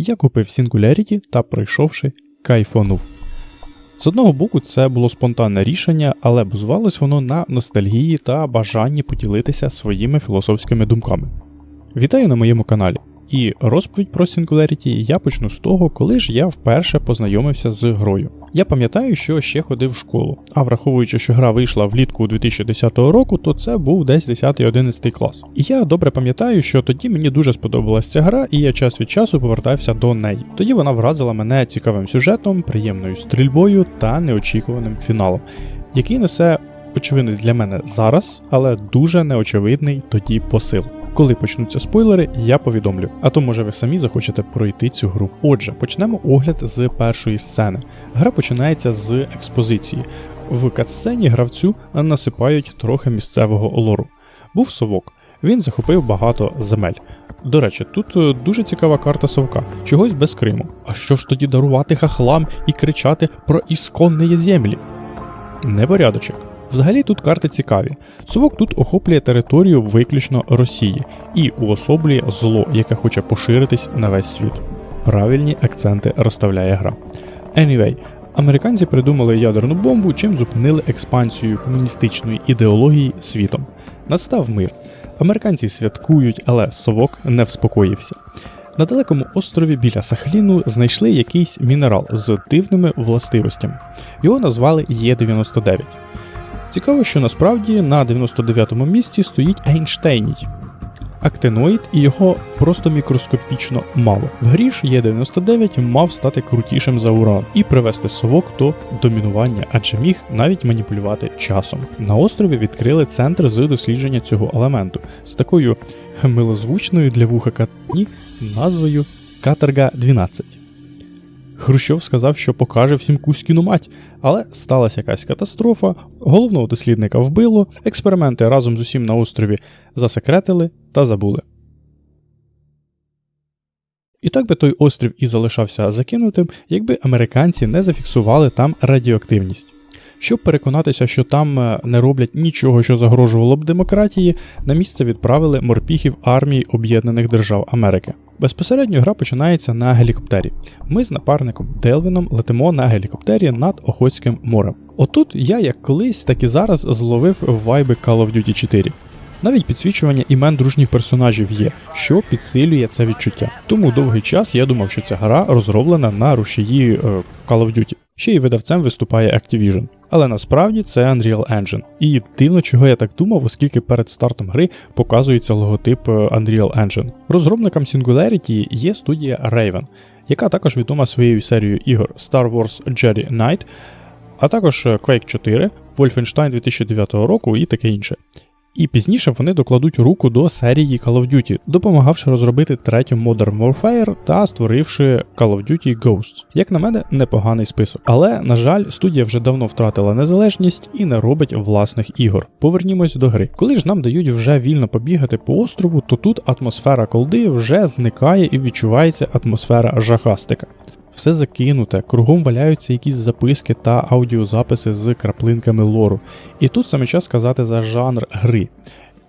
Я купив Singularity та пройшовши, кайфонув. З одного боку, це було спонтанне рішення, але базувалось воно на ностальгії та бажанні поділитися своїми філософськими думками. Вітаю на моєму каналі. І розповідь про Singularity я почну з того, коли ж я вперше познайомився з грою. Я пам'ятаю, що ще ходив в школу, а враховуючи, що гра вийшла влітку 2010 року, то це був десь 10-11 клас. І я добре пам'ятаю, що тоді мені дуже сподобалася ця гра, і я час від часу повертався до неї. Тоді вона вразила мене цікавим сюжетом, приємною стрільбою та неочікуваним фіналом, який несе очевидний для мене зараз, але дуже неочевидний тоді посил. Коли почнуться спойлери, я повідомлю. А то може ви самі захочете пройти цю гру. Отже, почнемо огляд з першої сцени. Гра починається з експозиції. В катсцені гравцю насипають трохи місцевого лору. Був совок. Він захопив багато земель. До речі, тут е, дуже цікава карта совка, чогось без Криму. А що ж тоді дарувати хахлам і кричати про ісконні землі? Непорядочок. Взагалі тут карти цікаві. Совок тут охоплює територію виключно Росії і уособлює зло, яке хоче поширитись на весь світ. Правильні акценти розставляє гра. Anyway, американці придумали ядерну бомбу, чим зупинили експансію комуністичної ідеології світом. Настав мир. Американці святкують, але совок не вспокоївся. На далекому острові біля Сахаліну знайшли якийсь мінерал з дивними властивостями. Його назвали Є99. Цікаво, що насправді на 99-му місці стоїть Ейнштейній. Актиноїд і його просто мікроскопічно мало. В грі ж Є99 мав стати крутішим за уран і привести совок до домінування, адже міг навіть маніпулювати часом. На острові відкрили центр з дослідження цього елементу з такою милозвучною для вуха катні назвою Каторга 12. Хрущов сказав, що покаже всім Кузькіну мать, але сталася якась катастрофа, головного дослідника вбило, експерименти разом з усім на острові засекретили та забули. І так би той острів і залишався закинутим, якби американці не зафіксували там радіоактивність. Щоб переконатися, що там е, не роблять нічого, що загрожувало б демократії, на місце відправили морпіхів армії Об'єднаних Держав Америки. Безпосередньо гра починається на гелікоптері. Ми з напарником Делвіном летимо на гелікоптері над Охотським морем. Отут я як колись, так і зараз зловив вайби Call of Duty 4. Навіть підсвічування імен дружніх персонажів є, що підсилює це відчуття. Тому довгий час я думав, що ця гра розроблена на рушії е, Call of Duty. Ще й видавцем виступає Activision. Але насправді це Unreal Engine. І дивно, чого я так думав, оскільки перед стартом гри показується логотип е, Unreal Engine. Розробником Singularity є студія Raven, яка також відома своєю серією ігор Star Wars Jedi Knight, а також е, Quake 4, Wolfenstein 2009 року і таке інше. І пізніше вони докладуть руку до серії Call of Duty, допомагавши розробити третю Modern Warfare та створивши Call of Duty Ghosts. Як на мене, непоганий список. Але, на жаль, студія вже давно втратила незалежність і не робить власних ігор. Повернімось до гри. Коли ж нам дають вже вільно побігати по острову, то тут атмосфера колди вже зникає і відчувається атмосфера жахастика. Все закинуте, кругом валяються якісь записки та аудіозаписи з краплинками лору. І тут саме час сказати за жанр гри.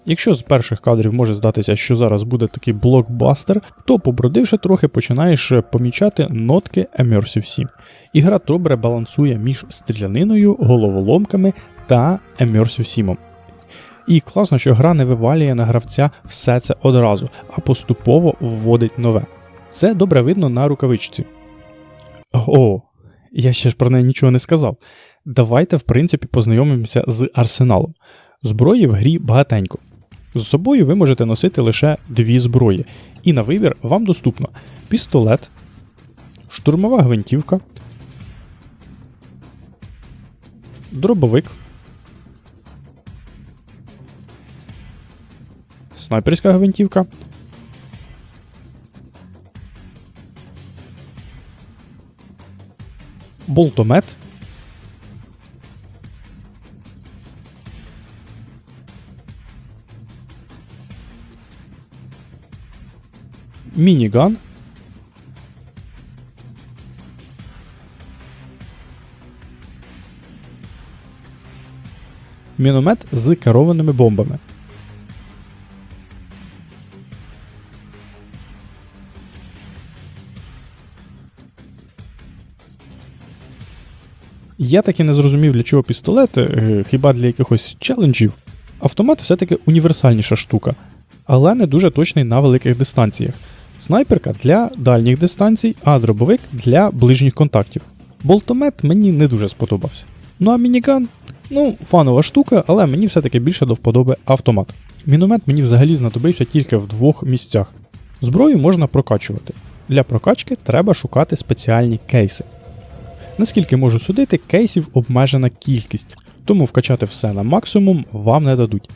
Якщо з перших кадрів може здатися, що зараз буде такий блокбастер, то побродивши трохи починаєш помічати нотки Immersive 7. Ігра добре балансує між стріляниною, головоломками та Immersive 7. І класно, що гра не вивалює на гравця все це одразу, а поступово вводить нове. Це добре видно на рукавичці. О, я ще ж про неї нічого не сказав. Давайте, в принципі, познайомимося з арсеналом. Зброї в грі багатенько. З собою ви можете носити лише дві зброї, і на вибір вам доступно пістолет, штурмова гвинтівка, дробовик, снайперська гвинтівка болтомет. Мініган. Міномет з керованими бомбами. Я таки не зрозумів, для чого пістолет, е, хіба для якихось челенджів. Автомат все-таки універсальніша штука, але не дуже точний на великих дистанціях. Снайперка для дальніх дистанцій, а дробовик для ближніх контактів. Болтомет мені не дуже сподобався. Ну а мініган, ну, фанова штука, але мені все-таки більше до вподоби автомат. Міномет мені взагалі знадобився тільки в двох місцях. Зброю можна прокачувати. Для прокачки треба шукати спеціальні кейси. Наскільки можу судити, кейсів обмежена кількість, тому вкачати все на максимум вам не дадуть.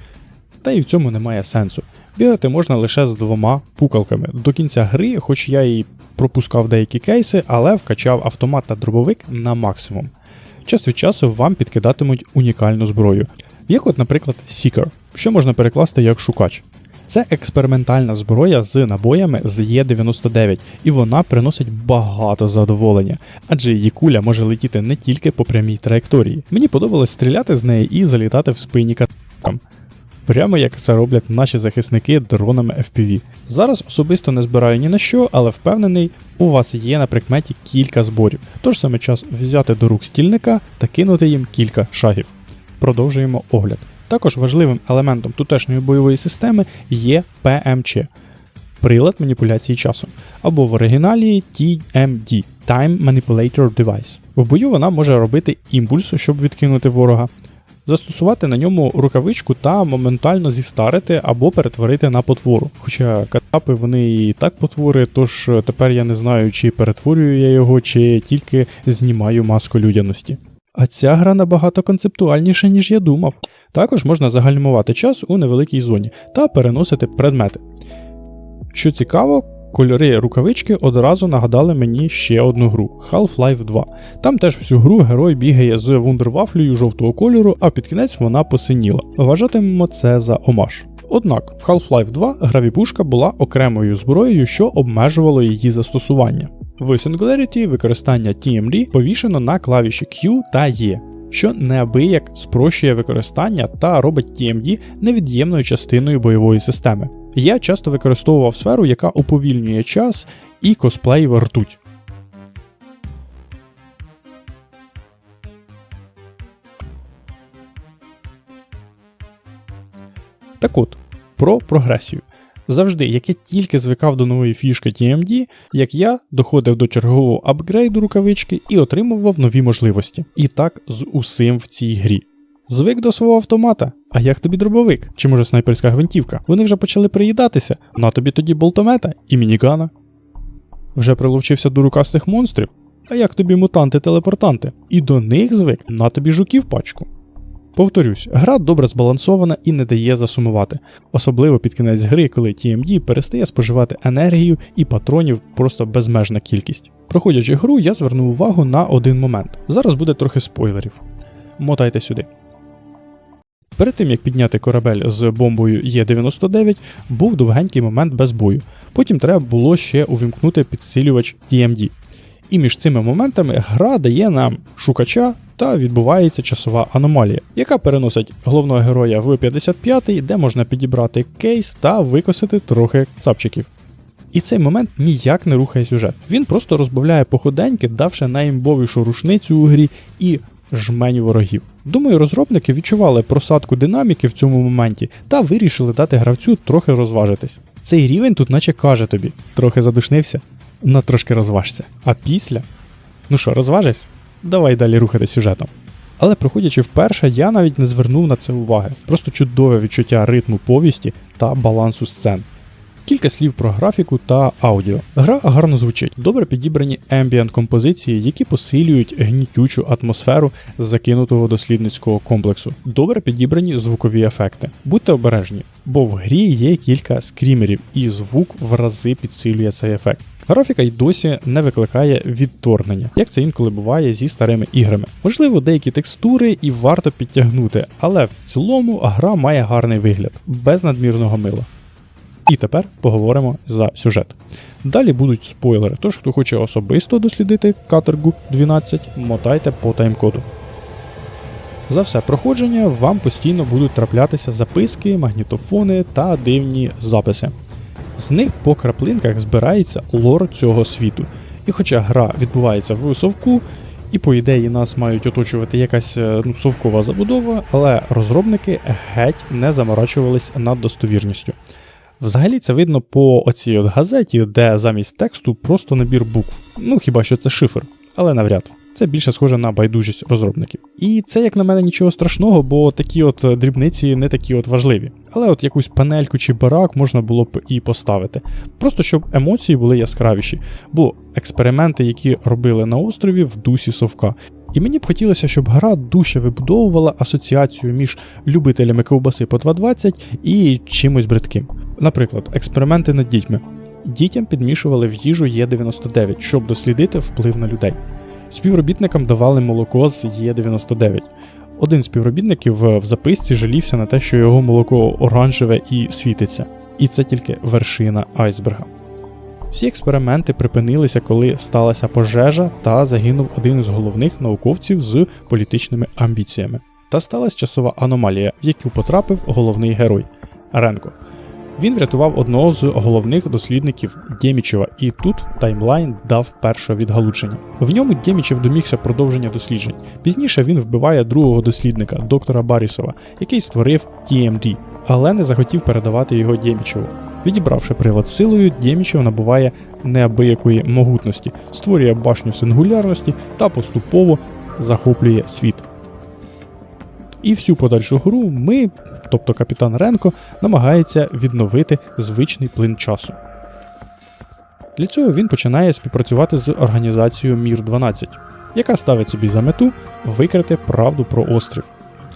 Та і в цьому немає сенсу. Бігати можна лише з двома пукалками. До кінця гри, хоч я і пропускав деякі кейси, але вкачав автомат та дробовик на максимум. Час від часу вам підкидатимуть унікальну зброю, як от, наприклад, Seeker, що можна перекласти як шукач. Це експериментальна зброя з набоями з Є99, і вона приносить багато задоволення, адже її куля може летіти не тільки по прямій траєкторії. Мені подобалось стріляти з неї і залітати в спині каткам. Прямо як це роблять наші захисники дронами FPV. Зараз особисто не збираю ні на що, але впевнений, у вас є на прикметі кілька зборів. Тож саме час взяти до рук стільника та кинути їм кілька шагів. Продовжуємо огляд. Також важливим елементом тутешньої бойової системи є PMC прилад маніпуляції часом, або в оригіналі TMD Time Manipulator Device. В бою вона може робити імпульс, щоб відкинути ворога, застосувати на ньому рукавичку та моментально зістарити або перетворити на потвору. Хоча катапи вони і так потвори, тож тепер я не знаю, чи перетворюю я його, чи тільки знімаю маску людяності. А ця гра набагато концептуальніша, ніж я думав. Також можна загальмувати час у невеликій зоні та переносити предмети. Що цікаво, кольори рукавички одразу нагадали мені ще одну гру Half-Life 2. Там теж всю гру герой бігає з вундервафлею жовтого кольору, а під кінець вона посиніла. Вважатимемо це за омаж. Однак в Half-Life 2 гравіпушка була окремою зброєю, що обмежувало її застосування. В Singularity використання TMD повішено на клавіші Q та E, що неабияк спрощує використання та робить TMD невід'ємною частиною бойової системи. Я часто використовував сферу, яка уповільнює час і косплеїв ртуть. Так от, про прогресію. Завжди, як я тільки звикав до нової фішки TMD, як я доходив до чергового апгрейду рукавички і отримував нові можливості. І так з усім в цій грі. Звик до свого автомата. А як тобі дробовик? Чи може снайперська гвинтівка? Вони вже почали приїдатися. На тобі тоді болтомета і мінігана. Вже приловчився до рукастих монстрів. А як тобі мутанти-телепортанти? І до них звик на тобі жуків пачку. Повторюсь, гра добре збалансована і не дає засумувати, особливо під кінець гри, коли TMD перестає споживати енергію і патронів просто безмежна кількість. Проходячи гру, я звернув увагу на один момент. Зараз буде трохи спойлерів. Мотайте сюди. Перед тим як підняти корабель з бомбою Є99, був довгенький момент без бою. Потім треба було ще увімкнути підсилювач TMD. І між цими моментами гра дає нам шукача та відбувається часова аномалія, яка переносить головного героя в 55-й, де можна підібрати кейс та викосити трохи цапчиків. І цей момент ніяк не рухає сюжет. Він просто розбавляє походеньки, давши найімбовішу рушницю у грі і жменю ворогів. Думаю, розробники відчували просадку динаміки в цьому моменті та вирішили дати гравцю трохи розважитись. Цей рівень тут наче каже тобі, трохи задушнився, на трошки розважся. А після. Ну що, розважився? Давай далі рухати сюжетом. Але проходячи вперше, я навіть не звернув на це уваги. Просто чудове відчуття ритму повісті та балансу сцен. Кілька слів про графіку та аудіо. Гра гарно звучить, добре підібрані ембієнт композиції, які посилюють гнітючу атмосферу закинутого дослідницького комплексу. Добре підібрані звукові ефекти. Будьте обережні, бо в грі є кілька скрімерів, і звук в рази підсилює цей ефект. Графіка й досі не викликає відторгнення, як це інколи буває зі старими іграми. Можливо, деякі текстури і варто підтягнути, але в цілому гра має гарний вигляд, без надмірного мила. І тепер поговоримо за сюжет. Далі будуть спойлери, тож хто хоче особисто дослідити катергу 12, мотайте по таймкоду. За все проходження вам постійно будуть траплятися записки, магнітофони та дивні записи. З них по краплинках збирається лор цього світу. І хоча гра відбувається в совку І по ідеї нас мають оточувати якась е, ну, совкова забудова, але розробники геть не заморачувались над достовірністю. Взагалі це видно по оцій от газеті, де замість тексту просто набір букв. Ну хіба що це шифр, але навряд. Це більше схоже на байдужість розробників. І це, як на мене, нічого страшного, бо такі от дрібниці не такі от важливі. Але от якусь панельку чи барак можна було б і поставити. Просто щоб емоції були яскравіші. Бо експерименти, які робили на острові в дусі совка. І мені б хотілося, щоб гра дужче вибудовувала асоціацію між любителями ковбаси по 2.20 і чимось бридким. Наприклад, експерименти над дітьми. Дітям підмішували в їжу Є99, щоб дослідити вплив на людей. Співробітникам давали молоко з Є99. Один з співробітників е, в записці жалівся на те, що його молоко оранжеве і світиться. І це тільки вершина айсберга. Всі експерименти припинилися, коли сталася пожежа та загинув один із головних науковців з політичними амбіціями. Та сталася часова аномалія, в яку потрапив головний герой Ренко. Він врятував одного з головних дослідників Дємічева, і тут таймлайн дав перше відгалучення. В ньому Дємічев домігся продовження досліджень. Пізніше він вбиває другого дослідника, доктора Барісова, який створив TMD, але не захотів передавати його Дємічеву. Відібравши прилад силою, Дємічев набуває неабиякої могутності, створює башню сингулярності та поступово захоплює світ. І всю подальшу гру ми, тобто капітан Ренко, намагається відновити звичний плин часу. Для цього він починає співпрацювати з організацією Мір 12, яка ставить собі за мету викрити правду про острів.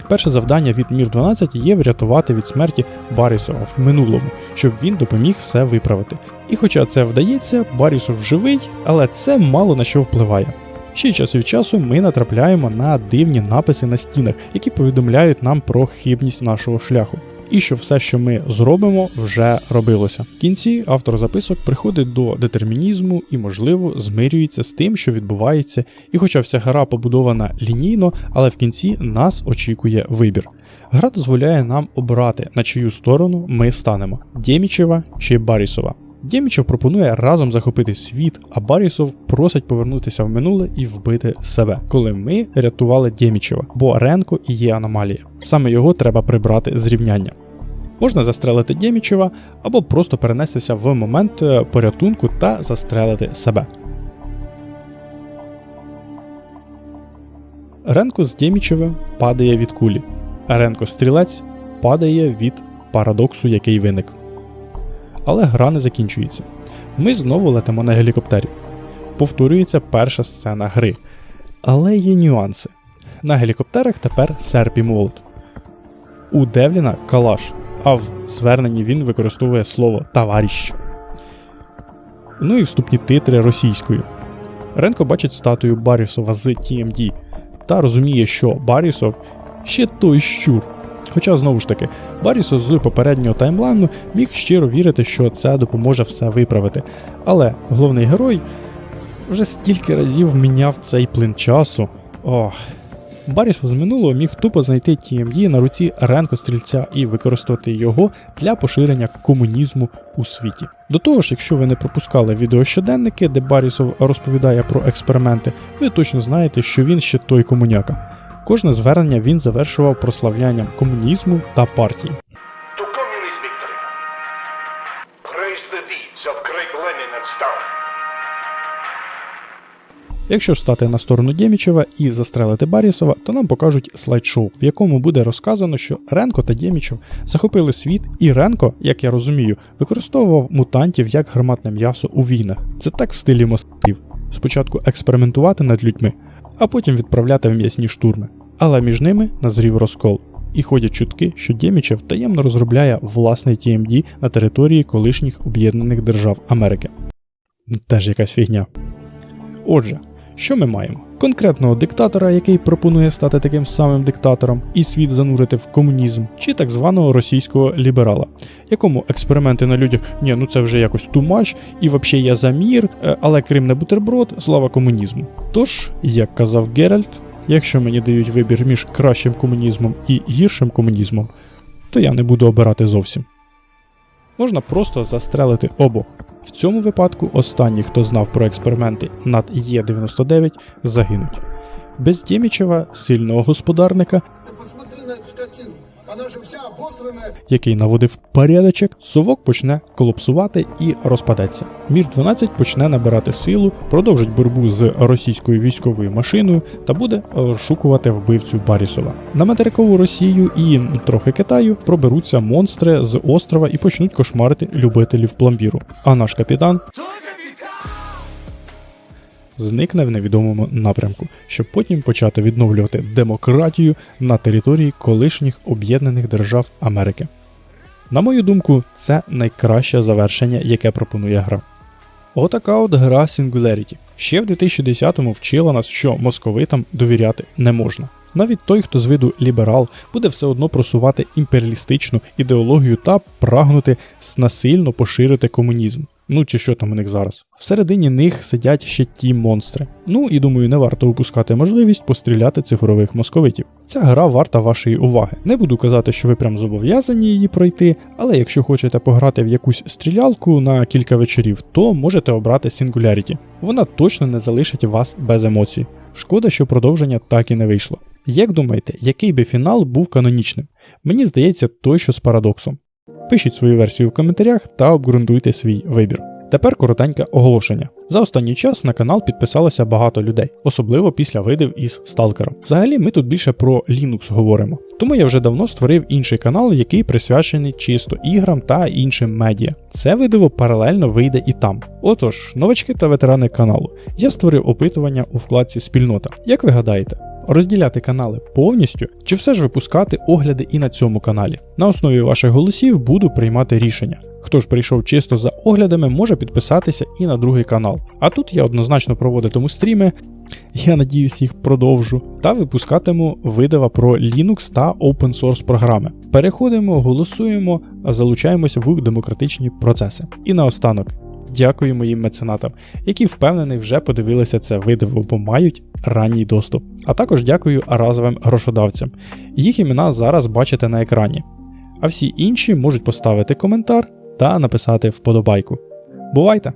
Перше завдання від Мір 12 є врятувати від смерті Барісова в минулому, щоб він допоміг все виправити. І хоча це вдається, Барісов живий, але це мало на що впливає. Ще й час від часу ми натрапляємо на дивні написи на стінах, які повідомляють нам про хибність нашого шляху. І що все, що ми зробимо, вже робилося. В кінці автор записок приходить до детермінізму і, можливо, змирюється з тим, що відбувається, і хоча вся гра побудована лінійно, але в кінці нас очікує вибір. Гра дозволяє нам обрати, на чию сторону ми станемо: Дємічева чи Барісова. Дємічев пропонує разом захопити світ, а Барісов просить повернутися в минуле і вбити себе, коли ми рятували Дємічева, бо Ренко і є аномалія. Саме його треба прибрати з рівняння. Можна застрелити Дємічева або просто перенестися в момент е, порятунку та застрелити себе. Ренко з Дємічевим падає від кулі, Ренко стрілець падає від парадоксу, який виник. Але гра не закінчується. Ми знову летимо на гелікоптері. Повторюється перша сцена гри. Але є нюанси. На гелікоптерах тепер серп і молот. У Девліна калаш, а в зверненні він використовує слово товаріщ. Ну і вступні титри російською. Ренко бачить статую Барісова з TMD та розуміє, що Барісов ще той щур. Хоча, знову ж таки, Барісов з попереднього таймлайну міг щиро вірити, що це допоможе все виправити. Але головний герой вже стільки разів міняв цей плин часу. Ох. Барісов з минулого міг тупо знайти TMD на руці Ренко стрільця і використати його для поширення комунізму у світі. До того ж, якщо ви не пропускали відеощоденники, де Барісов розповідає про експерименти, ви точно знаєте, що він ще той комуняка. Кожне звернення він завершував прославлянням комунізму та партії. Якщо стати на сторону Дємічева і застрелити Барісова, то нам покажуть слайд-шоу, в якому буде розказано, що Ренко та Дємічев захопили світ, і Ренко, як я розумію, використовував мутантів як гарматне м'ясо у війнах. Це так в стилі москвів. Спочатку експериментувати над людьми, а потім відправляти в м'ясні штурми. Але між ними назрів розкол. І ходять чутки, що Дємічев таємно розробляє власний TMD на території колишніх Об'єднаних Держав Америки. Теж якась фігня. Отже, що ми маємо? Конкретного диктатора, який пропонує стати таким самим диктатором і світ занурити в комунізм, чи так званого російського ліберала, якому експерименти на людях ні, ну це вже якось тумач, і взагалі я за мір, е, але Крим не бутерброд, слава комунізму. Тож, як казав Геральт, якщо мені дають вибір між кращим комунізмом і гіршим комунізмом, то я не буду обирати зовсім. Можна просто застрелити обох. В цьому випадку останні, хто знав про експерименти над Є99, загинуть. Без Дімічева, сильного господарника, скотину. Она вся обосранная. який наводив порядочок, совок почне колапсувати і розпадеться. Мір 12 почне набирати силу, продовжить боротьбу з російською військовою машиною та буде розшукувати вбивцю Барісова. На материкову Росію і трохи Китаю проберуться монстри з острова і почнуть кошмарити любителів пломбіру. А наш капітан зникне в невідомому напрямку, щоб потім почати відновлювати демократію на території колишніх об'єднаних держав Америки. На мою думку, це найкраще завершення, яке пропонує гра. Отака от гра Singularity. Ще в 2010-му вчила нас, що московитам довіряти не можна. Навіть той, хто з виду ліберал, буде все одно просувати імперіалістичну ідеологію та прагнути насильно поширити комунізм. Ну чи що там у них зараз? Всередині них сидять ще ті монстри. Ну і думаю, не варто упускати можливість постріляти цифрових московитів. Ця гра варта вашої уваги. Не буду казати, що ви прям зобов'язані її пройти, але якщо хочете пограти в якусь стрілялку на кілька вечорів, то можете обрати Singularity. Вона точно не залишить вас без емоцій. Шкода, що продовження так і не вийшло. Як думаєте, який би фінал був канонічним? Мені здається, той, що з парадоксом. Пишіть свою версію в коментарях та обґрунтуйте свій вибір. Тепер коротеньке оголошення. За останній час на канал підписалося багато людей, особливо після видів із сталкером. Взагалі, ми тут більше про Linux говоримо. Тому я вже давно створив інший канал, який присвячений чисто іграм та іншим медіа. Це видиво паралельно вийде і там. Отож, новачки та ветерани каналу. Я створив опитування у вкладці Спільнота. Як ви гадаєте? Розділяти канали повністю, чи все ж випускати огляди і на цьому каналі. На основі ваших голосів буду приймати рішення. Хто ж прийшов чисто за оглядами, може підписатися і на другий канал. А тут я однозначно проводитиму стріми, я надіюсь їх продовжу, та випускатиму видава про Linux та open source програми. Переходимо, голосуємо, залучаємося в демократичні процеси. І наостанок. Дякую моїм меценатам, які впевнений вже подивилися це видиво, бо мають ранній доступ. А також дякую разовим грошодавцям. Їх імена зараз бачите на екрані. А всі інші можуть поставити коментар та написати вподобайку. Бувайте!